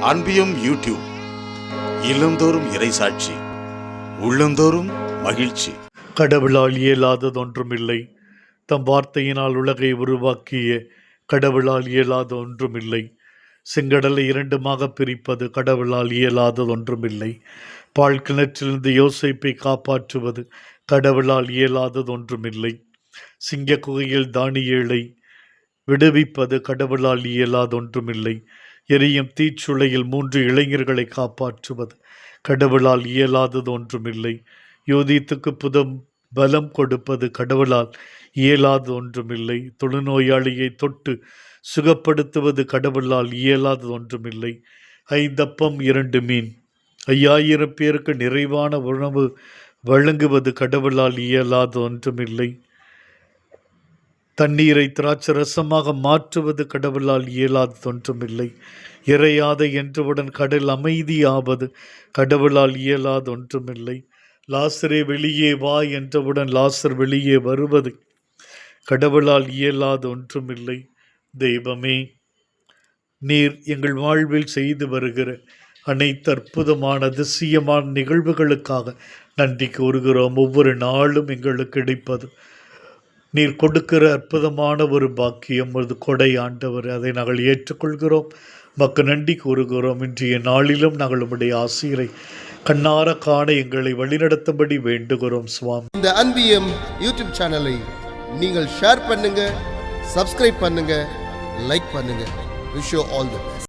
அன்பியும் YouTube இல்லந்தோறும் இறைசாட்சி உள்ளந்தோறும் மகிழ்ச்சி. கடவுளால் இயலாததொன்றுமில்லை. தம் வார்த்தையினால் உலகை உருவாக்கிய கடவுளால் இயலாத ஒன்றுமில்லை செங்கடலை இரண்டுமாக பிரிப்பது கடவுளால் இயலாததொன்றுமில்லை. பால் கிணற்றிலிருந்து யோசிப்பை காப்பாற்றுவது கடவுளால் இயலாததொன்றுமில்லை. சிங்க குகையில் தானியேலை விடுவிப்பது கடவுளால் இயலாதொன்றுமில்லை. எரியும் தீச்சுளையில் மூன்று இளைஞர்களை காப்பாற்றுவது. கடவுளால் இயலாதது ஒன்றுமில்லை. யோதித்துக்கு புதம் பலம் கொடுப்பது கடவுளால் இயலாத ஒன்றுமில்லை. தொழுநோயாளியை தொட்டு சுகப்படுத்துவது கடவுளால் இயலாதது ஒன்றுமில்லை. ஐந்தப்பம் இரண்டு மீன். ஐயாயிரம் பேருக்கு நிறைவான உணவு வழங்குவது கடவுளால் இயலாத ஒன்றுமில்லை. தண்ணீரை திராட்சை ரசமாக மாற்றுவது கடவுளால் இயலாதது ஒன்றுமில்லை இறையாத என்றவுடன் கடல் அமைதியாவது கடவுளால் இயலாது ஒன்றுமில்லை. லாசரே வெளியே வா என்றவுடன் லாசர் வெளியே வருவது கடவுளால் இயலாத ஒன்றுமில்லை. தெய்வமே நீர் எங்கள் வாழ்வில் செய்து வருகிற அனைத்து அற்புதமான அதிசயமான நிகழ்வுகளுக்காக நன்றி கூறுகிறோம். ஒவ்வொரு நாளும் எங்களுக்கு கிடைப்பது நீர் கொடுக்கிற அற்புதமான ஒரு பாக்கியம் ஒரு கொடை ஆண்டவர் அதை நாங்கள் ஏற்றுக்கொள்கிறோம். மக்கு நன்றி கூறுகிறோம். இன்றைய நாளிலும் நாங்கள் உம்முடைய ஆசிரியரை கண்ணார காண எங்களை வழிநடத்தும்படி வேண்டுகிறோம் சுவாமி. இந்த அன்பியம் யூடியூப் சேனலை நீங்கள் ஷேர் பண்ணுங்க சப்ஸ்கிரைப் பண்ணுங்க லைக் பண்ணுங்க. Wish all the best